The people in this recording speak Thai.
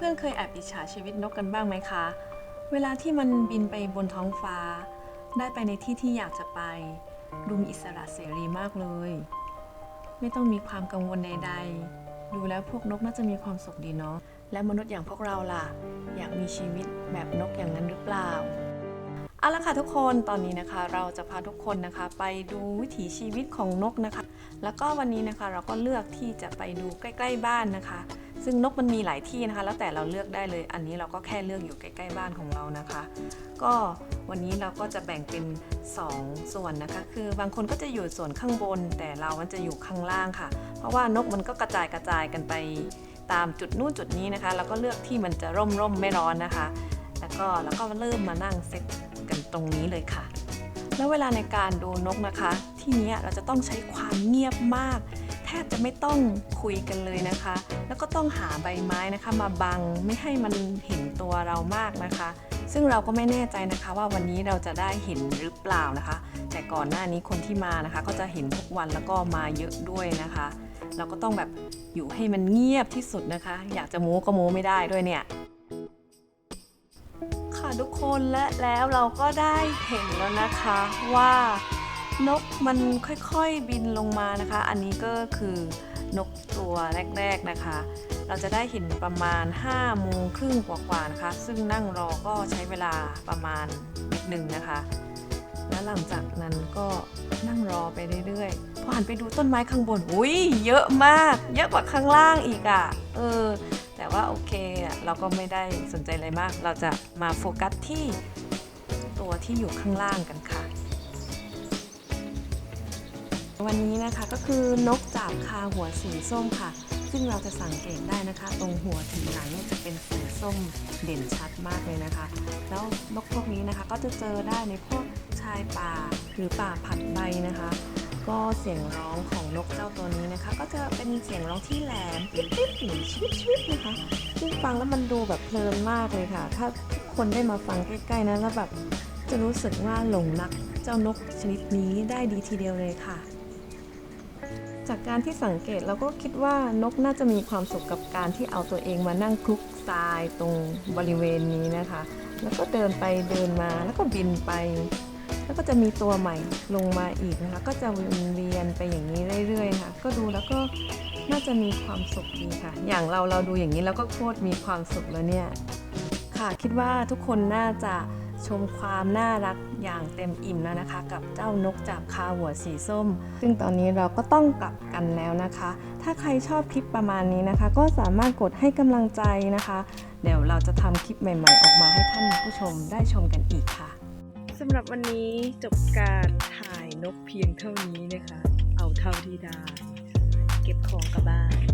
พื่อนๆ เคยแอบอิจฉาชีวิตนกกันบ้างไหมคะ เวลาที่มันบินไปบนท้องฟ้า ได้ไปในที่ที่อยากจะไป ดูมีอิสระเสรีมากเลย ไม่ต้องมีความกังวลใดๆ ดูแล้วพวกนกน่าจะมีความสุขดีเนาะ และมนุษย์อย่างพวกเราล่ะ อยากมีชีวิตแบบนกอย่างนั้นหรือเปล่าเอาละค่ะทุกคนตอนนี้นะคะเราจะพาทุกคนนะคะ ไปดูวิถีชีวิตของนกนะคะ แล้วก็วันนี้นะคะเราก็เลือกที่จะไปดูใกล้ ๆ บ้านนะคะ ซึ่งนกมันมีหลายที่นะคะ แล้วแต่เราเลือกได้เลย อันนี้เราก็แค่เลือกอยู่ใกล้ๆบ้านของเรานะคะ ก็วันนี้เราก็จะแบ่งเป็น 2 ส่วนนะคะ คือบางคนก็จะอยู่ส่วนข้างบน แต่เรามันจะอยู่ข้างล่างค่ะ เพราะว่านกมันก็กระจายกระจายกันไปตามจุดนู่นจุดนี้นะคะ แล้วก็เลือกที่มันจะร่มร่มๆไม่ร้อนนะคะ แล้วก็แล้วก็เริ่มมานั่งเซตกันตรงนี้เลยค่ะ แล้วเวลาในการดูนกนะคะ ที่นี้เราจะต้องใช้ความเงียบมาก ทบจะไม่ต้องคุยกันเลยนะคะ แล้วก็ต้องหาใบไม้นะคะ มาบังไม่ให้มันเห็นตัวเรามากนะคะ ซึ่งเราก็ไม่แน่ใจนะคะว่าวันนี้เราจะได้เห็นหรือเปล่านะคะ แต่ก่อนหน้านี้คนที่มานะคะ ก็จะเห็นทุกวันแล้วก็มาเยอะด้วยนะคะ เราก็ต้องแบบอยู่ให้มันเงียบที่สุดนะคะ อยากจะโม้ก็โม้ไม่ได้ด้วยเนี่ยค่ะทุกคนและแล้วเราก็ได้เห็นแล้วนะคะว่า นกมันค่อยๆบินลงมานะคะ อันนี้ก็คือนกตัวแรกๆนะคะ เราจะได้เห็นประมาณ5โมงครึ่งกว่าๆนะคะ ซึ่งนั่งรอก็ใช้เวลาประมาณนิดหนึ่งนะคะ แล้วหลังจากนั้นก็นั่งรอไปเรื่อยๆ พอหันไปดูต้นไม้ข้างบน อุ้ยเยอะมาก เยอะกว่าข้างล่างอีกอะ่ะ เออ แต่ว่าโอเคเราก็ไม่ได้สนใจอะไรมาก เราจะมาโฟกัสที่ตัวที่อยู่ข้างล่างกันค่ะ วันนี้นะคะก็คือนกจาบคาหัวสีส้มค่ะ ซึ่งเราจะสังเกตได้นะคะ ตรงหัวถึงหลังเนี่ยจะเป็นสีส้มเด่นชัดมากเลยนะคะ แล้วนกพวกนี้นะคะก็จะเจอได้ในพวกชายป่าหรือป่าผัดใบนะคะ ก็เสียงร้องของนกเจ้าตัวนี้นะคะ ก็จะเป็นเสียงร้องที่แหลมปิ๊บปิ๊บหรือชิบชิบนะคะซึ่งฟังแล้วมันดูแบบเพลินมากเลยค่ะ ถ้าทุกคนได้มาฟังใกล้ๆนะแล้วแบบจะรู้สึกว่าหลงรักเจ้านกชนิดนี้ได้ดีทีเดียวเลยค่ะ จากการที่สังเกตเราก็คิดว่านกน่าจะมีความสุขกับการที่เอาตัวเองมานั่งคลุกทรายตรงบริเวณนี้นะคะ แล้วก็เดินไปเดินมาแล้วก็บินไป แล้วก็จะมีตัวใหม่ลงมาอีกนะคะ ก็จะวนเวียนไปอย่างนี้เรื่อยๆค่ะ ก็ดูแล้วก็น่าจะมีความสุขดีค่ะ อย่างเราเราดูอย่างนี้แล้วก็โคตรมีความสุขแล้วเนี่ยค่ะคิดว่าทุกคนน่าจะ ชมความน่ารักอย่างเต็มอิ่มแล้วนะคะ กับเจ้านกจากคาหัวสีส้ม ซึ่งตอนนี้เราก็ต้องกลับกันแล้วนะคะ ถ้าใครชอบคลิปประมาณนี้นะคะ ก็สามารถกดให้กำลังใจนะคะ เดี๋ยวเราจะทำคลิปใหม่ๆ ออกมาให้ท่านผู้ชมได้ชมกันอีกค่ะสำหรับวันนี้จบการถ่ายนกเพียงเท่านี้นะคะ เอาเท่าที่ได้ เก็บของกลับบ้าน